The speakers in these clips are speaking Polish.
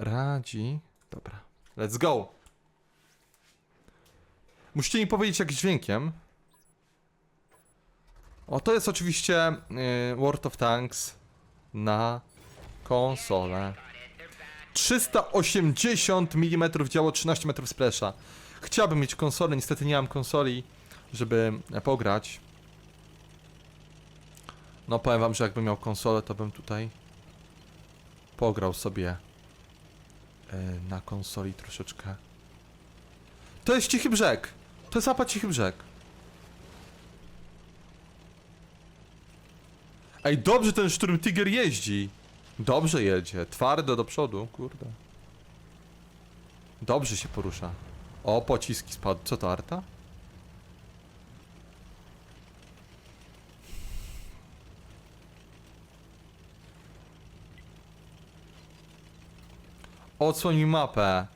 radzi. Dobra, let's go. Musicie mi powiedzieć jak dźwiękiem. O, to jest oczywiście y, World of Tanks na konsolę. 380 mm działo 13 metrów splasha. Chciałbym mieć konsolę, niestety nie mam konsoli, żeby e, pograć. No powiem wam, że jakbym miał konsolę, to bym tutaj pograł sobie na konsoli troszeczkę. To jest Cichy Brzeg. To jest mapa Cichy Brzeg. Ej, dobrze ten Sturm Tiger jeździ. Dobrze jedzie, twardo do przodu, kurde. Dobrze się porusza. O, pociski spadł. Co to, Arta? Odsłoń mi mapę.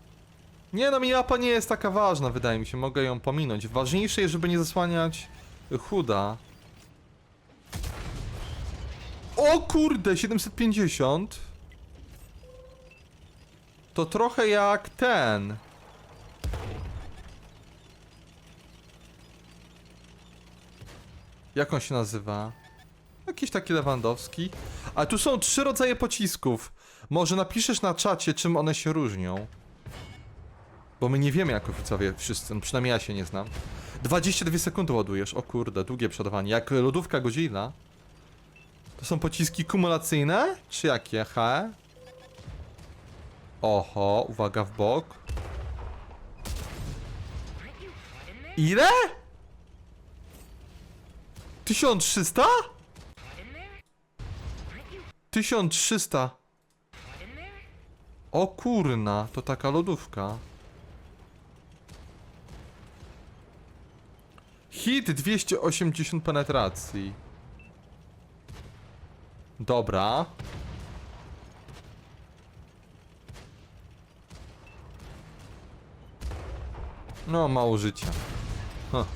Nie no, mi mapa nie jest taka ważna, wydaje mi się. Mogę ją pominąć. Ważniejsze jest, żeby nie zasłaniać chuda. O kurde, 750. To trochę jak ten. Jak on się nazywa? Jakiś taki Lewandowski. A tu są trzy rodzaje pocisków. Może napiszesz na czacie, czym one się różnią. Bo my nie wiemy jako widzowie wszyscy, no przynajmniej ja się nie znam. 22 sekundy ładujesz, o kurde, długie przodowanie. Jak lodówka Godzilla. To są pociski kumulacyjne? Czy jakie? He? Oho, uwaga w bok. Ile? 1300? 1300. O kurna, to taka lodówka. Hit 280 penetracji. Dobra. No, mało życia. Huh.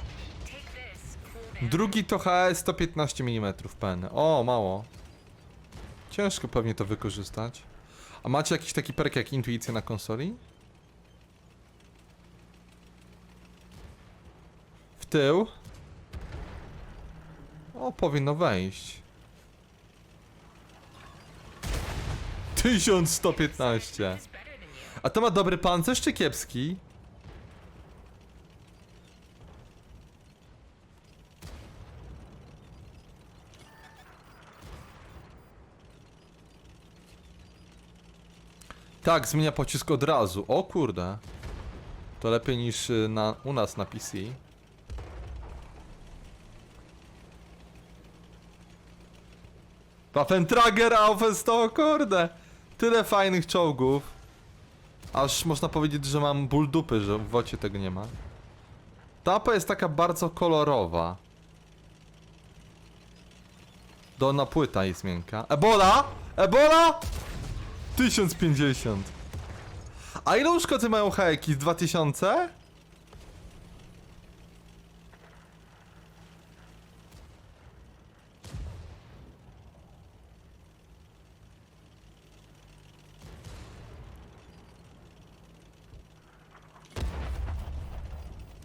Drugi to HS 115 mm pen. O, mało. Ciężko pewnie to wykorzystać. A macie jakiś taki perk jak intuicja na konsoli? W tył? O, powinno wejść. 1115. A to ma dobry pancerz czy kiepski? Tak, zmienia pocisk od razu. O kurde. To lepiej niż y, na, u nas na PC. Waffentrager Aufes to kurde. Tyle fajnych czołgów. Aż można powiedzieć, że mam ból dupy, że w wocie tego nie ma. Tapa jest taka bardzo kolorowa. Dolna płyta jest miękka. Ebola! Ebola! 1050. A ile uszkodzeń mają heki? 2000?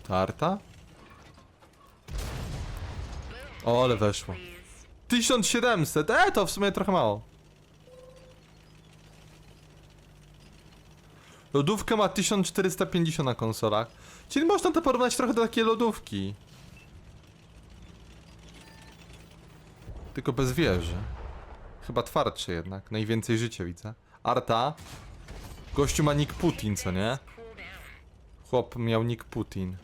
Tarta? O, ale weszło. 1700, e, to w sumie trochę mało. Lodówka ma 1450 na konsolach. Czyli można to porównać trochę do takiej lodówki. Tylko bez wieży. Chyba twardszy jednak. Najwięcej życia widzę. Arta. Gościu ma nick Putin, co nie? Chłop miał nick Putin.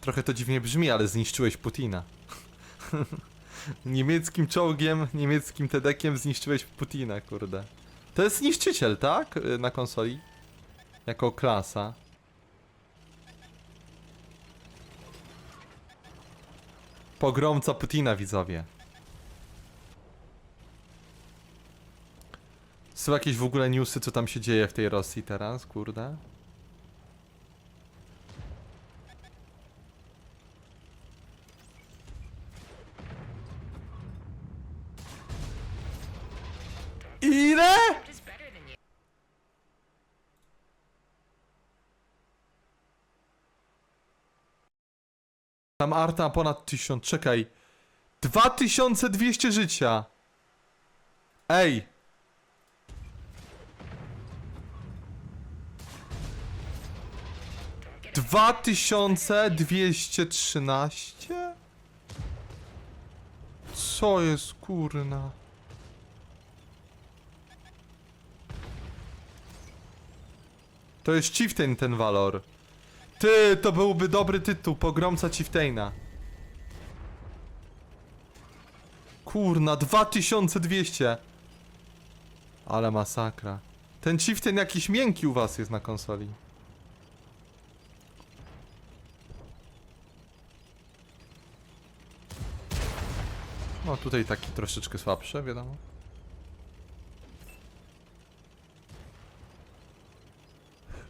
Trochę to dziwnie brzmi, ale zniszczyłeś Putina. niemieckim czołgiem, niemieckim tedekiem zniszczyłeś Putina, kurde. To jest niszczyciel, tak? Y, Na konsoli. Jako klasa. Pogromca Putina, widzowie. Są jakieś w ogóle newsy, co tam się dzieje w tej Rosji teraz, kurde? Ile? Tam Arta ponad 1000, czekaj. 2200 życia. Ej. Dwa tysiące dwieście trzynaście? Co jest kurna? To jest Chieftain ten walor. Ty, to byłby dobry tytuł, pogromca Chieftaina. Kurna, 2200. Ale masakra. Ten Chieftain jakiś miękki u was jest na konsoli. No tutaj taki troszeczkę słabszy, wiadomo.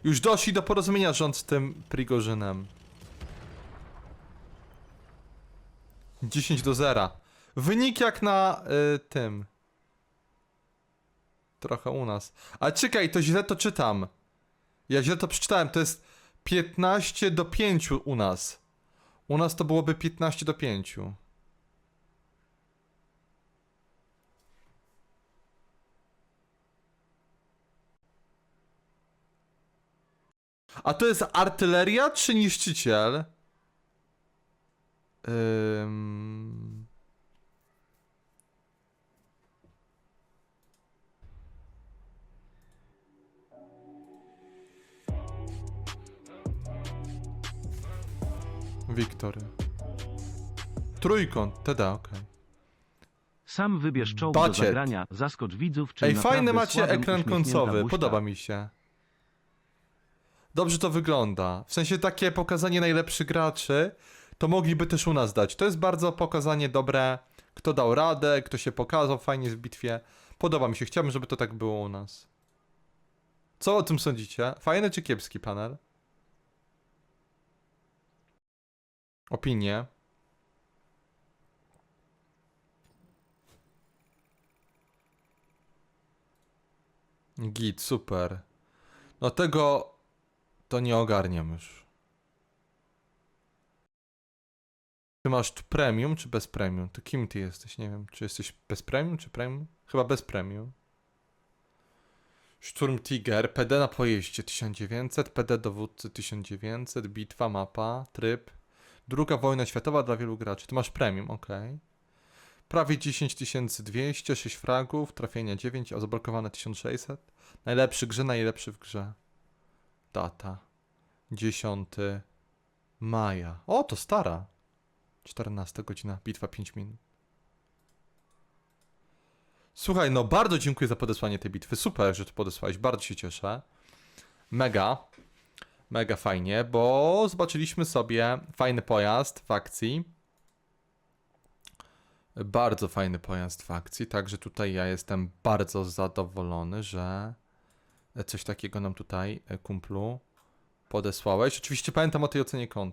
Już doszli do porozumienia rząd z tym Prigorzynem. 10 do 0. Wynik jak na y, tym. Trochę u nas. A czekaj, to źle to czytam. Ja źle to przeczytałem. To jest 15 do 5 u nas. U nas to byłoby 15 do 5. A to jest artyleria czy niszczyciel? Ym... Wiktory. Trójkąt, teda, okej. Sam wybierz czołg Baciet. do zagrania, zaskocz widzów, czy Ej, naprawdę fajny macie słabym, ekran uśmiechnięta końcowy, buźka. podoba mi się. Dobrze to wygląda. W sensie takie pokazanie najlepszych graczy, to mogliby też u nas dać. To jest bardzo pokazanie dobre, kto dał radę, kto się pokazał fajnie w bitwie. Podoba mi się, chciałbym, żeby to tak było u nas. Co o tym sądzicie? Fajny czy kiepski panel? Opinie. Git, super. No tego to nie ogarniam już. Ty masz premium czy bez premium? To kim ty jesteś? Nie wiem, czy jesteś bez premium czy premium? Chyba bez premium. Szturm Tiger, PD na pojeździe 1900, PD dowódcy 1900, bitwa, mapa, tryb. Druga wojna światowa dla wielu graczy. Ty masz premium, ok. Prawie 10200, 6 fragów, trafienia 9, a zablokowane 1600. Najlepszy grze, najlepszy w grze. Data. 10 maja. O, to stara. 14 godzina, bitwa 5 minut. Słuchaj, no bardzo dziękuję za podesłanie tej bitwy. Super, że to podesłałeś, bardzo się cieszę. Mega. Mega fajnie, bo zobaczyliśmy sobie fajny pojazd w akcji. Bardzo fajny pojazd w akcji, także tutaj ja jestem bardzo zadowolony, że coś takiego nam tutaj, e, kumplu, podesłałeś. Oczywiście pamiętam o tej ocenie konta.